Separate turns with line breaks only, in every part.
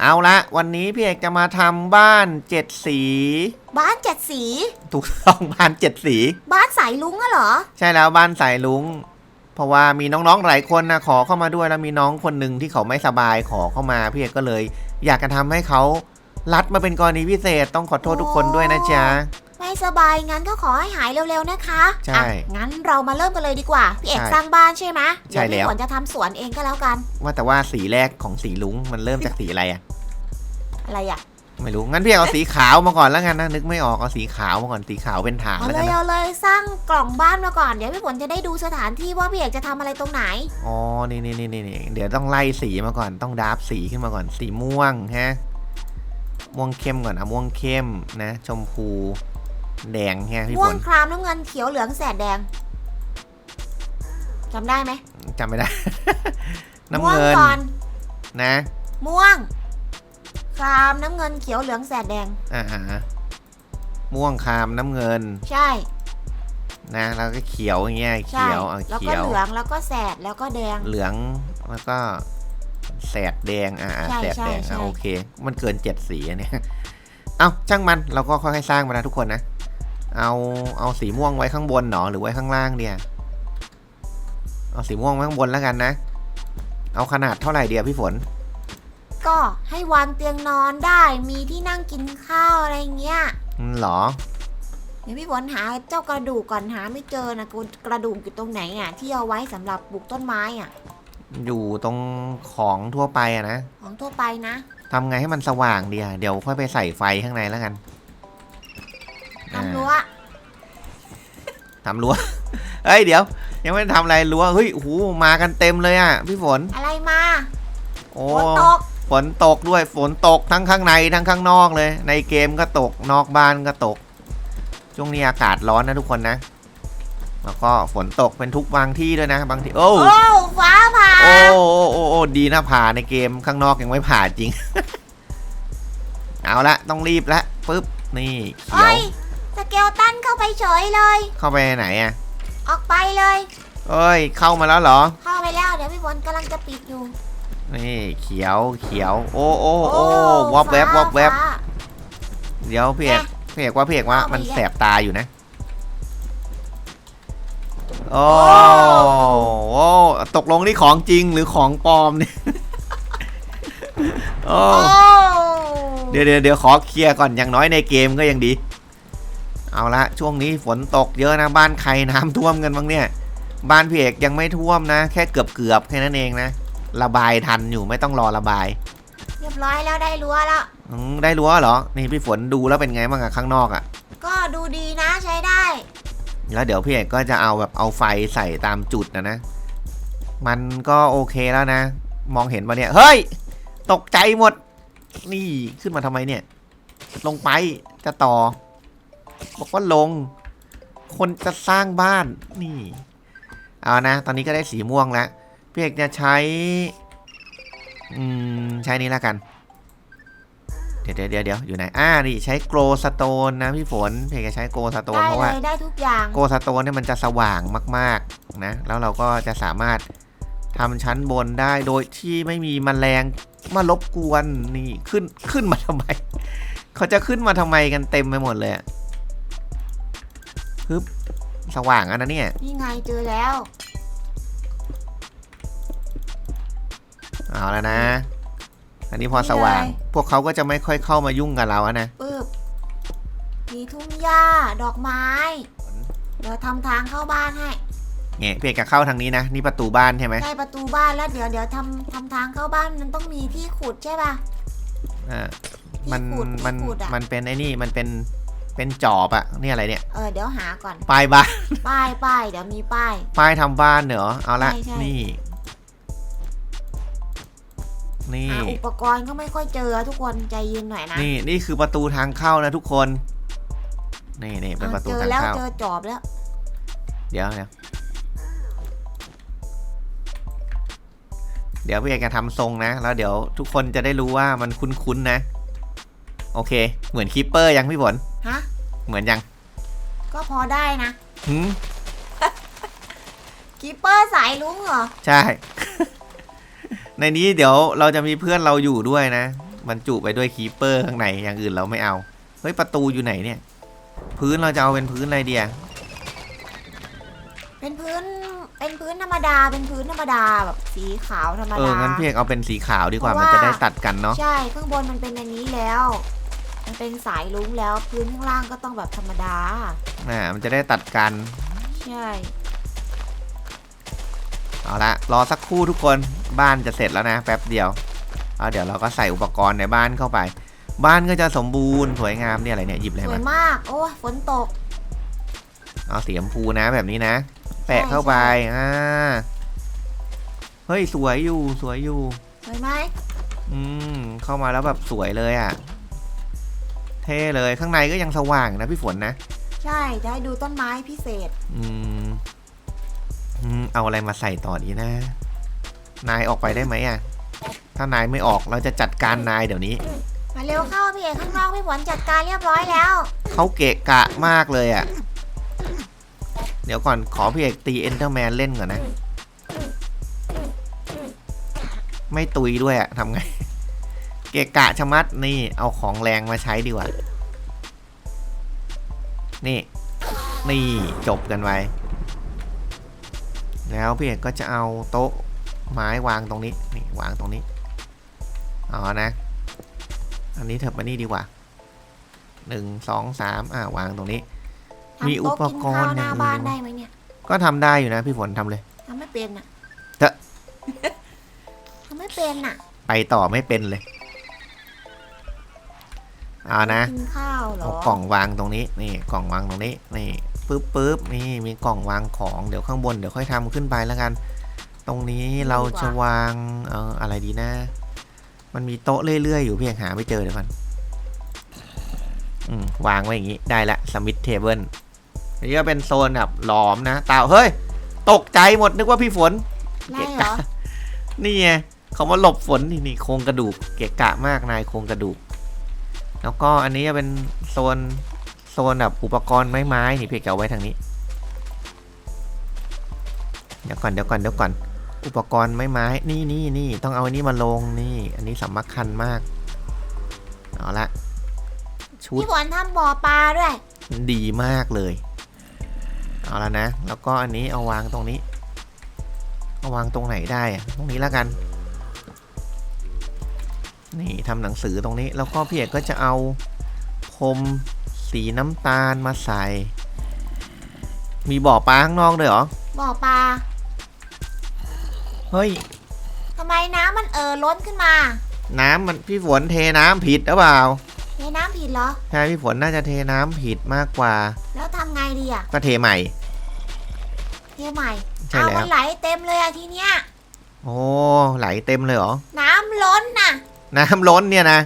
เอาละวันนี้พี่เอกจะมาทำบ้านเจ็ดสี
บ้านเจ็ดสี
ถูกต้องบ้านเจ็ดสี
บ้านสายลุงอะเหรอ
ใช่แล้วบ้านสายลุง เพราะว่ามีน้องๆหลายคนนะขอเข้ามาด้วยแล้วมีน้องคนหนึ่งที่เขาไม่สบายขอเข้ามาพี่เอกก็เลย อยากจะทำให้เขารัดมาเป็นกรณีพิเศษต้องขอโทษทุกคนด้วยนะจ๊ะ
ไม่สบายงั้นก็ขอให้หายเร็วๆนะคะ
ใช่
อะงั้นเรามาเริ่มกันเลยดีกว่า พี่เอก
ใช่
สร้างบ้านใช่ไหม
ใช่
เดี๋ยว
แล้ว
พี่ฝนจะทำสวนเองก็แล้วกัน
ว่าแต่ว่าสีแรกของสีลุงมันเริ่มจากสีอะไรอะ
อะไรอะ
ไม่รู้งั้นพี่เอกเอาสีขาวมาก่อนแล้วกันนะนึกไม่ออกเอาสีขาวมาก่อนสีขาวเป็นฐาน
เอา
แล้ว
เล
กัน
ย
นะ
เอาเลยสร้างกล่องบ้านมาก่อน เดี๋ยวพี่ฝนจะได้ดูสถานที่ว่าพี่เอกจะทำอะไรตรงไหน
อ๋อนี่นี่นี่นี่เดี๋ยวต้องไล่สีมาก่อนต้องดาบสีขึ้นมาก่อนสีม่วงฮะม่วงเข้มก่อนอะม่วงเข้มนะ ชมพู แดงฮะพี่
ม่
ฝ
วง
น
ครามน้ำเงินเขียวเหลืองแสดแดงจำได้ไหม
จำไม่ได้ น้ำ
ม่วง
เงิน
ก่อน
นะ
ม่วง ครามน้ำเงินเขียวเหลืองแสดแดง
อ่าฮะม่วงคามน้ำเงิน
ใช่
นะ แล้วก็เขียวอย่างเงี้ย
ใช่
เขียวเอา
แล้วก็
เขียว
เหลืองแล้วก็แสดแล้วก็แดง
เหลืองแล้วก็แสดแดงอ่าอ่า
ใช่
แสดแดง
ใช่
อะ
ใช่
โอเค มันเกินเจ็ดสีอันเนี่ย เอาช่างมันเราก็ค่อยๆสร้างมานะทุกคนนะ เอาเอาสีม่วงไว้ข้างบนหนอหรือไว้ข้างล่างเดียเอาสีม่วงไว้ข้างบนแล้วกันนะ เอาขนาดเท่าไหร่เดียพี่ฝน
ก็ให้วางเตียงนอนได้มีที่นั่งกินข้าวอะไรเงี้ย
อืมเหรอ
เดี๋ยวพี่ฝนหาเจ้ากระดูกก่อนหาไม่เจอนะกระดูกอยู่ตรงไหนอะที่เอาไว้สำหรับปลูกต้นไม้อะ
อยู่ตรงของทั่วไปอะนะ
ของทั่วไปนะ
ทำไงให้มันสว่างเดียเดี๋ยวค่อยไปใส่ไฟข้างในแล้วกัน
ทำรั้ว
อ่าทำรั้วเอ้ยเดี๋ยว ยังไม่ได้ทำอะไรรั้ว เฮ้ยโอ้โหมากันเต็มเลยอะพี่ฝน
อะไรมา
โอ้
ฝนตก
ฝนตกด้วย ฝนตกทั้งข้างในทั้งข้างนอกเลย ในเกมก็ตก นอกบ้านก็ตก ช่วงนี้อากาศร้อนนะทุกคนนะ แล้วก็ฝนตกเป็นทุกบางที่ด้วยนะ บางที่ โอ้
โอ้ฟ้าผ่า
โอ้โอ้โอ้โอ้ดีนะผ่าในเกมข้างนอกยังไม่ผ่าจริง เอาละต้องรีบละปึ๊บ นี่เขียว
เอ้ยสเกลตันเข้าไปเฉยเลย
เข้าไปไหนอะ
ออกไปเลย
เอ้ย เข้ามาแล้วเหรอ
เข้าไปแล้วเดี๋ยวพี่ฝนกำลังจะปิดอยู่
นี่เขียวเขียว โอ้โอ้โอ้วอบแวบวอบแวบ
ฟ้า
เดี๋ยวพี่เอกพี่เอกว่าพี่เอกว่า
เอาไป
มัน
อีก
แสบตาอยู่นะ โอ้โอ้ตกลงนี่ของจริงหรือของปลอมเนี่ยโอ้
โอ้
เดี๋ยวเดี๋ยวเดี๋ยวขอเคลียร์ก่อนอย่างน้อยในเกมก็ยังดี เอาละช่วงนี้ฝนตกเยอะนะบ้านใครน้ำท่วมกันบ้างเนี่ย บ้านพี่เอกยังไม่ท่วมนะ แค่เกือบเกือบๆแค่นั้นเองนะ ระบายทันอยู่ไม่ต้องรอระบาย
เรียบร้อยแล้วได้รั้วแล้ว
อืมได้รั้วเหรอ นี่พี่ฝนดูแล้วเป็นไงบ้างอะข้างนอกอะ
ก็ดูดีนะใช้ได้
แล้วเดี๋ยวพี่เอกก็จะเอาแบบเอาไฟใส่ตามจุดนะนะ มันก็โอเคแล้วนะ มองเห็นมาเนี่ย เฮ้ย ตกใจหมด นี่ขึ้นมาทำไมเนี่ย ลงไปจะต่อ บอกว่าลง คนจะสร้างบ้านนี่ เอานะ ตอนนี้ก็ได้สีม่วงแล้วพี่เอกจะใช้ อืม ใช้นี้แล้วกัน เดี๋ยวเดี๋ยวเดี๋ยวเดี๋ยวอยู่ไหน อ่า นี่ใช้โกลสโตนนะพี่ฝน พี่เอกจะใช้โกลสโตน
ได้
เพราะ
เล
ว่า
ยได้ทุกอย่าง
โกสโตนเนี่ยมันจะสว่างมาก ๆ นะ แล้วเราก็จะสามารถทำชั้นบนได้โดยที่ไม่มีแมลงมารบกวน นี่ขึ้นขึ้นมาทำไม เขาจะขึ้นมาทำไมกันเต็มไปหมดเลยอะ ฮึบสว่างอันนั้นเนี่ย
นี่ไงเจอแล้ว
เอาแล้วนะ อันนี้พอสว่าง พวกเขาก็จะไม่ค่อยเข้ามายุ่งกับเราอะนะ
ปึ๊บมีทุ่งหญ้าดอกไม้ เดี๋ยวทำทางเข้าบ้านให้
เนี่ยเพียกจะเข้าทางนี้นะ นี่ประตูบ้านใช่ไหม
ได้ประตูบ้านแล้วเดี๋ยวเดี๋ยวทำทำทางเข้าบ้านมันต้องมีที่ขุดใช่ป่ะ
อ่า
ที่
มัน
ขุด
มัน
ที่ขุดอะ
มันเป็นไอ้นี่มันเป็น เป็นจอบอะนี่อะไรเนี่ย
เออเดี๋ยวหาก่อน
ปลายบ้าน
ป้ายป้ายเดี๋ยวมีป้าย
ป้ายทำบ้านเหรอ เอาละ
ใช่ใช่
นี่ นี่
อะอุปกรณ์ก็ไม่ค่อยเจอทุกคนใจเย็นหน่อยนะ
นี่นี่คือประตูทางเข้านะทุกคน นี่นี่เป็น
อะ
ประตู
เจอ
ทาง
แล้ว
เข้า
เจอจอบแล้ว
เดี๋ยวเดี๋ยวเดี๋ยวพี่เอกจะทำทรงนะ แล้วเดี๋ยวทุกคนจะได้รู้ว่ามันคุ้นๆนะ โอเค เหมือนคิปเปอร์ยังพี่ฝน
ฮะ
เหมือนยัง
ก็พอได้นะ
หืม
กีเปอร์สายลุงเหรอ
ใช่ ในนี้เดี๋ยวเราจะมีเพื่อนเราอยู่ด้วยนะบรรจุไปด้วยคีเปอร์ข้างในอย่างอื่นเราไม่เอา เฮ้ย ประตูอยู่ไหนเนี่ย พื้นเราจะเอาเป็นพื้นอะไรเดีย
เป็นพื้น เป็นพื้นธรรมดา เป็นพื้นธรรมดาแบบสีขาวธรรม
เออ
ดา
งั้นพี่เอกเอาเป็นสีขาวดีกว่า
เพ
มัน
ราะว่า
จะได้ตัดกันเนาะ
ใช่ ข้างบนมันเป็นอันนี้แล้ว มันเป็นสายลุ้งแล้วพื้นข้างล่างก็ต้องแบบธรรมดา
น่ะมันจะได้ตัดกัน
ใช่
เอาละรอสักครู่ทุกคนบ้านจะเสร็จแล้วนะแป๊บเดียว เอาเดี๋ยวเราก็ใส่อุปกรณ์ในบ้านเข้าไป บ้านก็จะสมบูรณ์สวยงามเนี่ยอะไรเนี่ยหยิบเลย
ส
ไห
ว
ม
ยมาก โอ้ยฝนตก
เอาสีชมพูนะแบบนี้นะ แปะเข้าไปอ่าเฮ้ยสวยอยู่สวยอยู่
สวยไหม
อืมเข้ามาแล้วแบบสวยเลยอะ เท่เลยข้างในก็ยังสว่างนะพี่ฝนนะ
ใช่จะให้ดูต้นไม้พิเศษ
อืมอืมเอาอะไรมาใส่ต่อดีนะ นายออกไปได้ไหมอะ ถ้านายไม่ออกเราจะจัดการนายเดี๋ยวนี้
มาเร็วเข้าพี่เอกข้างนอกพี่ฝนจัดการเรียบร้อยแล้ว
เขาเกะกะมากเลยอะ เดี๋ยวก่อนขอพี่เอกตีเอนเ r อร์แมนเล่นก่อนนะ ไม่ตุยด้วยอะทำไง เกะกะชะมัดนี่เอาของแรงมาใช้ดีกว่า นี่ นี่จบกันไปแล้วพี่เอกก็จะเอาโต๊ะไม้วางตรงนี้ นี่วางตรงนี้เอานะ อันนี้เถอะมานี่ดีกว่าหนึ่งสองสามอ่าวางตรงนี้
ทำ
มีอุ
โต๊ะ
ป
กิน
ก
ข้ารว
ณ์
ห
อย่า
น้าง
อื่
บ้าน
น
ได้ไหมเนี่ย
ก็ทำได้อยู่นะพี่ฝนทำเลย
ทำไม่เป็นอะ
จะ
ทำไม่เป็นอะ
ไปต่อไม่เป็นเลย เอานะ
กินข้าวเหรอ
เอากล่องวางตรงนี้นี่กล่องวางตรงนี้นี่ปึ๊บปึ๊บนี่มีกล่องวางของเดี๋ยวข้างบนเดี๋ยวค่อยทำขึ้นไปแล้วกัน ตรงนี้เราจะวางเอ่ออะไรดีนะ มันมีโต๊ะเรื่อยๆอยู่เพียงหาไม่เจอเดี๋ยวก่อนอืมวางไว้อย่างนี้ได้ละสมิธเทเบิลนี่ก็เป็นโซนแบบหลอมนะเต่าเฮ้ย ตกใจหมดนึกว่าพี่ฝน
ไล่เหรอ
นี่ไงเขามาหลบฝนนี่นี่โครงกระดูกเกะกะมากนายโครงกระดูก แล้วก็อันนี้จะเป็นโซนโซนแบบอุปกรณ์ไม้ๆนี่พี่เกเอาไว้ทางนี้ เดี๋ยวก่อนเดี๋ยวก่อนเดี๋ยวก่อน อุปกรณ์ไม้ๆนี่นี่นี่ต้องเอาอันนี้มาลงนี่ อันนี้สำคัญมาก เอาละชุด
พี่ฝนทำบ่อปลาด้วย
ดีมากเลย เอาละนะ แล้วก็อันนี้เอาวางตรงนี้ เอาวางตรงไหนได้อะตรงนี้แล้วกัน นี่ทำหนังสือตรงนี้ แล้วก็พี่เอกก็จะเอาพรมสีน้ำตาลมาใส่ มีบ่อปลาข้างนอกด้วยเหรอ
บ่อปลา
เฮ้ย
ทำไมน้ำมันเอ่อล้นขึ้นมา
น้ำมันพี่ฝนเทน้ำผิดหรือเปล่า
ในน้ำผิดเหรอ
ใช่พี่ฝนน่าจะเทน้ำผิดมากกว่า
แล้วทำไงดีอะ
ก็เทใหม่
เทใหม่
ใช่
เอา
แล้
มั
ว
นไหลเต็มเลยอะทีเนี้ย
โอ้ไหลเต็มเลยเหรอ
น้ำล้นน่ะ
น้ำล้นเนี่ยนะ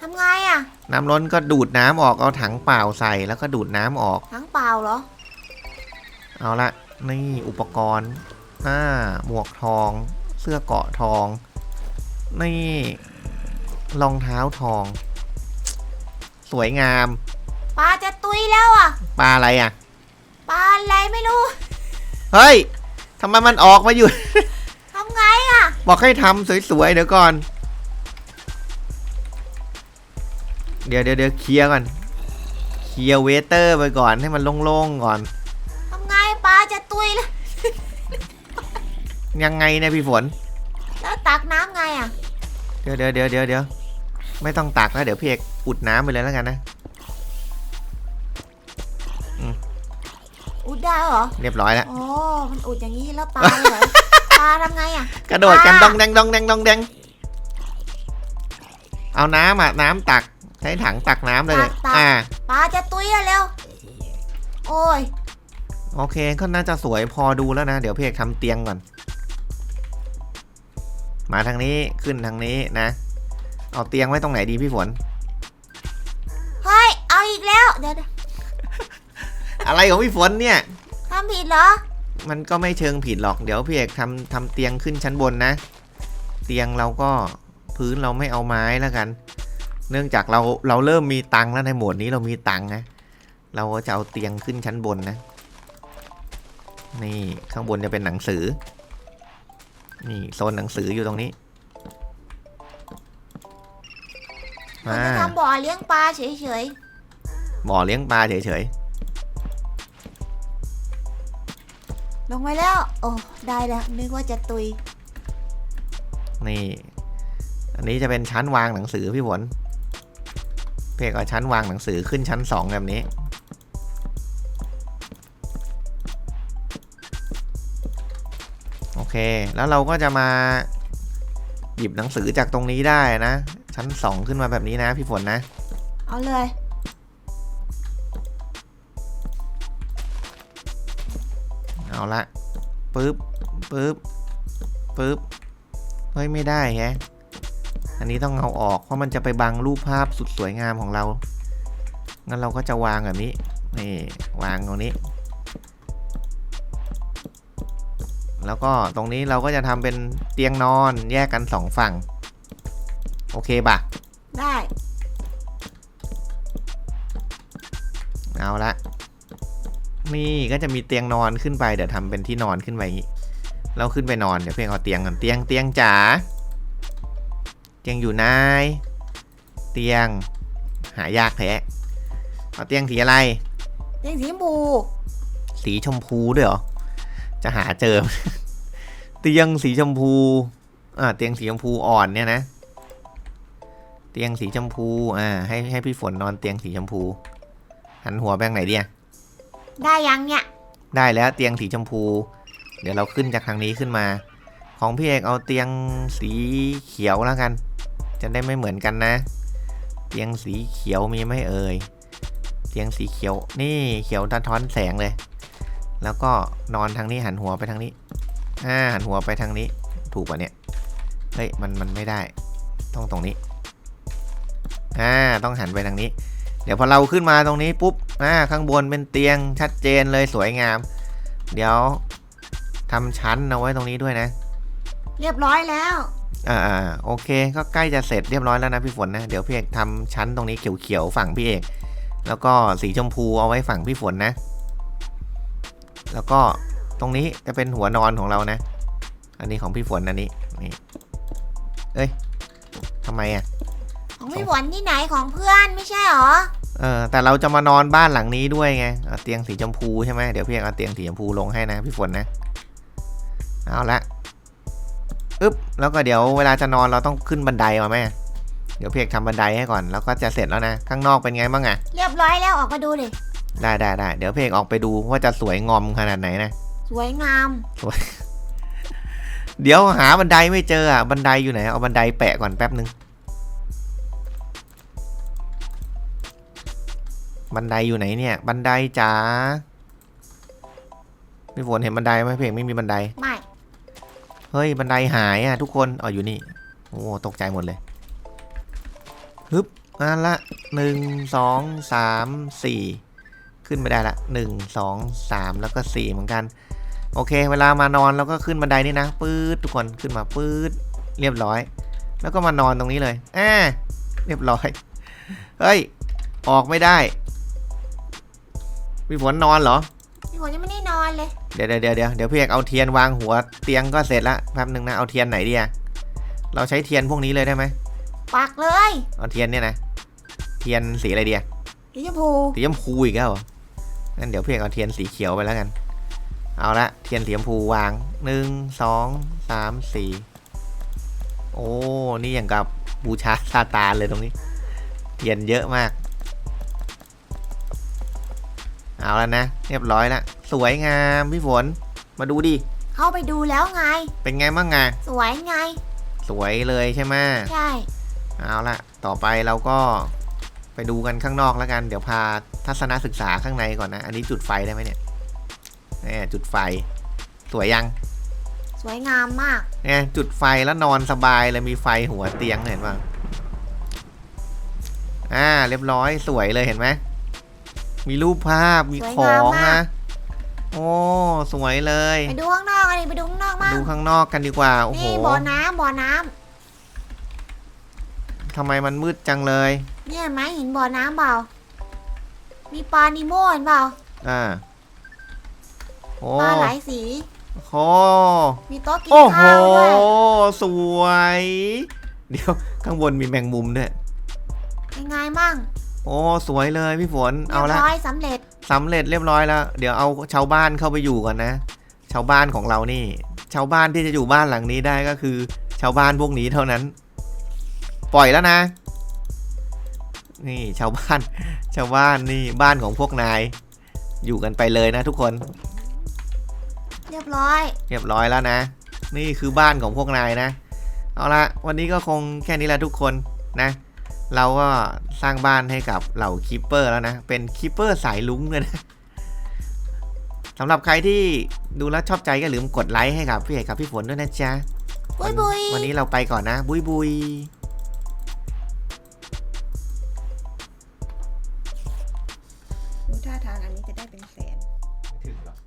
ทำไงอะ
น้ำล้นก็ดูดน้ำออกเอาถังเปล่าใส่แล้วก็ดูดน้ำออก
ทั้งเปล่าเหรอ
เอาละนี่อุปกรณ์อ่าหมวกทอง เสื้อเกราะทอง นี่รองเท้าทอง สวยงาม
ปลาจะตุยแล้วอะ
ปลาอะไรอะ
ปลาอะไรไม่รู้
เฮ้ยทำไมมันออกมาอยู่
ทำไงอะ
บอกให้ทำสวยๆ เดี๋ยวก่อน เดี๋ยวเดี๋ยวเดี๋ยวเคลียร์ก่อน เคลียร์เวเตอร์ไปก่อนให้มันโล่งๆก่อน
ทำไงปลาจะตุยแล้ว
ยังไงเนี่ยพี่ฝน
แล้วตักน้ำไงอะ
เดี๋ยวเดี๋ยวเดี๋ยวเดี๋ยวเดี๋ยวไม่ต้องตักแล้วเดี๋ยวพี่เอกอุดน้ำไปเลยแล้วกันนะ
อุดได้เหรอ
เรียบร้อยแล้ว
โอ้มันอุดอย่างนี้แล้วปลาเลยเหรอ ปลาทำไงอะ
กระโดดกันดองแดงดองแดงดองแดงเอาน้ำอะน้ำตักใช้ถังตักน้ำเลย
ตักตัก
อ่า
ปลาจะตุยแล้วเร็ว โอ้ย
โอเคก็น่าจะสวยพอดูแล้วนะ เดี๋ยวพี่เอกทำเตียงก่อน มาทางนี้ขึ้นทางนี้นะ เอาเตียงไว้ตรงไหนดีพี่ฝน
เฮ้ย เอาอีกแล้ว เดี๋ยวเดี๋ยว
อะไรของพี่ฝนเนี่ย
ทำผิดเหรอ
มันก็ไม่เชิงผิดหรอก เดี๋ยวพี่เอกทำทำเตียงขึ้นชั้นบนนะ เตียงเราก็พื้นเราไม่เอาไม้แล้วกัน เนื่องจากเราเราเริ่มมีตังค์แล้วในหมวดนี้เรามีตังค์นะ เราก็จะเอาเตียงขึ้นชั้นบนนะ นี่ข้างบนจะเป็นหนังสือ นี่โซนหนังสืออยู่ตรงนี้
เรา
อ่า
จะทำบ่อเลี้ยงปลาเฉย
บ่อเลี้ยงปลาเฉย
ลงไปแล้ว โอ้ได้แล้ว นึกว่าจะตุย
ๆนี่ อันนี้จะเป็นชั้นวางหนังสือพี่ฝนเพกเอาชั้นวางหนังสือขึ้นชั้นสองแบบนี้ โอเค แล้วเราก็จะมา หยิบหนังสือจากตรงนี้ได้นะ ชั้นสองขึ้นมาแบบนี้นะพี่ฝนนะ
เอาเลย
เอาละปึ๊บปึ๊บปึ๊บเฮ้ยไม่ได้แฮะอันนี้ต้องเอาออกเพราะมันจะไปบังรูปภาพสุดสวยงามของเรา งั้นเราก็จะวางแบบนี้ นี่วางตรงนี้ แล้วก็ตรงนี้เราก็จะทำเป็นเตียงนอนแยกกันสองฝั่ง โอเคปะ
ได้
เอาละ นี่ก็จะมีเตียงนอนขึ้นไปเดี๋ยวทำเป็นที่นอนขึ้นไปอย่างนี้เราขึ้นไปนอนเดี๋ยวเพียงเอาเตียงก่อนเตียงเตียงจ๋าเตียงอยู่ไหนายเตียง หายากแท้เอาเตียงสีอะไร
เตียงสีชมพู
สีชมพูด้วยเหรอจะหาเจอ เตียงสีชมพูอ่าเตียงสีชมพูอ่อนเนี่ยนะเตียงสีชมพูอ่าให้ให้พี่ฝนนอนเตียงสีชมพูหันหัวไปทางไหนเดีย
ได้ยังเนี่ย
ได้แล้วเตียงสีชมพู เดี๋ยวเราขึ้นจากทางนี้ขึ้นมา ของพี่เอกเอาเตียงสีเขียวแล้วกัน จะได้ไม่เหมือนกันนะ เตียงสีเขียวมีไหม่เอ่ย เตียงสีเขียวนี่เขียวสะท้อนแสงเลย แล้วก็นอนทางนี้หันหัวไปทางนี้ อ่าหันหัวไปทางนี้ ถูกป่ะเนี่ย เฮ้ยมันมันไม่ได้ ต้องตรงนี้ อ่าต้องหันไปทางนี้ ดี๋ยวพอเราขึ้นมาตรงนี้ปุ๊บอ่าข้างบนเป็นเตียงชัดเจนเลยสวยงาม เดี๋ยวทำชั้นเอาไว้ตรงนี้ด้วยนะ
เรียบร้อยแล้ว
อ่าอ่าโอเค ก็ใกล้จะเสร็จเรียบร้อยแล้วนะพี่ฝนนะ เดี๋ยวพี่เอกทำชั้นตรงนี้เขียวๆฝั่งพี่เอก แล้วก็สีชมพูเอาไว้ฝั่งพี่ฝนนะ แล้วก็ตรงนี้จะเป็นหัวนอนของเรานะ อันนี้ของพี่ฝนอันนี้นี่ เอ้ยทำไมอะ
ของพี่ฝนที่ไหนของเพื่อนไม่ใช่หรอ
เออแต่เราจะมานอนบ้านหลังนี้ด้วยไงเอาเตียงสีชมพูใช่ไหมเดี๋ยวพี่เอกเอาเตียงสีชมพูลงให้นะพี่ฝนนะเอาละอึ๊บแล้วก็เดี๋ยวเวลาจะนอนเราต้องขึ้นบันไดมาแม่เดี๋ยวพี่เอกทำบันไดให้ก่อนแล้วก็จะเสร็จแล้วนะ ข้างนอกเป็นไงบ้างอะ
เรียบร้อยแล้วออกมาดูดิ
ได้ได้ได้เดี๋ยวพี่เอกออกไปดูว่าจะสวยงอมขนาดไหนนะ
สวยงาม
เดี๋ยวหาบันไดไม่เจออะบันไดอยู่ไหนเอาบันไดแปะก่อนแป๊บนึง บันไดอยู่ไหนเนี่ย บันไดจ๋าพี่ฝนเห็นบันไดไหมพี่เอกไม่มีบันได
ไม่
เฮ้ยบันไดหายอะทุกคนอ๋ออยู่นี่โอ้ตกใจหมดเลยฮึบอันละหนึ่งสองสามสี่ขึ้นไปได้ละหนึ่งสองสามแล้วก็สี่เหมือนกัน โอเค เวลามานอนเราก็ขึ้นบันไดนี่นะปื๊ดทุกคนขึ้นมาปื๊ดเรียบร้อย แล้วก็มานอนตรงนี้เลยอ่าเรียบร้อยเฮ้ยออกไม่ได้ พี่ฝนนอนเหรอ
พี่ฝนยังไม่ได้นอนเลย
เดี๋ยวเดี๋ยวเดี๋ยวเดี๋ยวเดี๋ยวพี่เอกเอาเทียนวางหัวเตียงก็เสร็จละแป๊บหนึ่งนะเอาเทียนไหนดีอะเราใช้เทียนพวกนี้เลยได้ไหม
ปักเลย
เอาเทียนเนี่ยนะเทียนสีอะไรดีอะ
สีชมพู
สีชมพูอีกแล้วเหรองั้นเดี๋ยวพี่เอกเอาเทียนสีเขียวไปแล้วกัน เอาละเทียนสีชมพูวางหนึ่งสองสามสี่โอ้นี่อย่างกับบูชาซาตานเลยตรงนี้ เทียนเยอะมาก เอาแล้วนะ เรียบร้อยละสวยงามพี่ฝน มาดูดิ
เข้าไปดูแล้วไง
เป็นไงบ้างไง
สวยไง
สวยเลยใช่ไหม
ใช่
เอาละต่อไปเราก็ไปดูกันข้างนอกแล้วกัน เดี๋ยวพาทัศนศึกษาข้างในก่อนนะ อันนี้จุดไฟได้ไหมเนี่ยเนี่ยจุดไฟ สวยยัง
สวยงามมาก
เนี่ยจุดไฟแล้วนอนสบายเลยมีไฟหัวเตียงเห็นป่ะอ่า เรียบร้อยสวยเลยเห็นไหม มีรูปภาพมี
สวย
ของ
งามมา
นะ
ก
โอ้สวยเลย
ไปดูข้างนอกกันดิไปดูข้างนอกมั่ง
ดูข้างนอกกันดีกว่าโอ้โห
นี่บ่อน้ำบ่อน้ำ
ทำไมมันมืดจังเลย
เนี่ยเห็นไหมเห็นบ่อน้ำเปล่า มีปลานิโมเห็นเปล่า
อ่าโอ้
ปลาหลายสี
โห
มีโต๊ะกิน
โอ้โห
ข้าวด้วย
สวย เดี๋ยวข้างบนมีแมงมุมด้วย
ยังไงมั่ง
โอ้สวยเลยพี่ฝน
เรี
เอา
ยบ
ละ
ร้อยสำเร็จ
สำเร็จเรียบร้อยแล้ว เดี๋ยวเอาชาวบ้านเข้าไปอยู่ก่อนนะ ชาวบ้านของเรานี่ ชาวบ้านที่จะอยู่บ้านหลังนี้ได้ก็คือ ชาวบ้านพวกนี้เท่านั้น ปล่อยแล้วนะ นี่ชาวบ้าน ชาวบ้านนี่บ้านของพวกนาย อยู่กันไปเลยนะทุกคน
เรียบร้อย
เรียบร้อยแล้วนะ นี่คือบ้านของพวกนายนะ เอาละวันนี้ก็คงแค่นี้แหละทุกคนนะ เราก็สร้างบ้านให้กับเหล่าคิปเปอร์แล้วนะ เป็นคิปเปอร์สายลุ้งเลยนะสำหรับใครที่ดูแล้วชอบใจก็ลืมกดไลค์ให้กับพี่เอกกับพี่ฝนด้วยนะจ๊ะ
บุยบุย
วันนี้เราไปก่อนนะ บุยบุย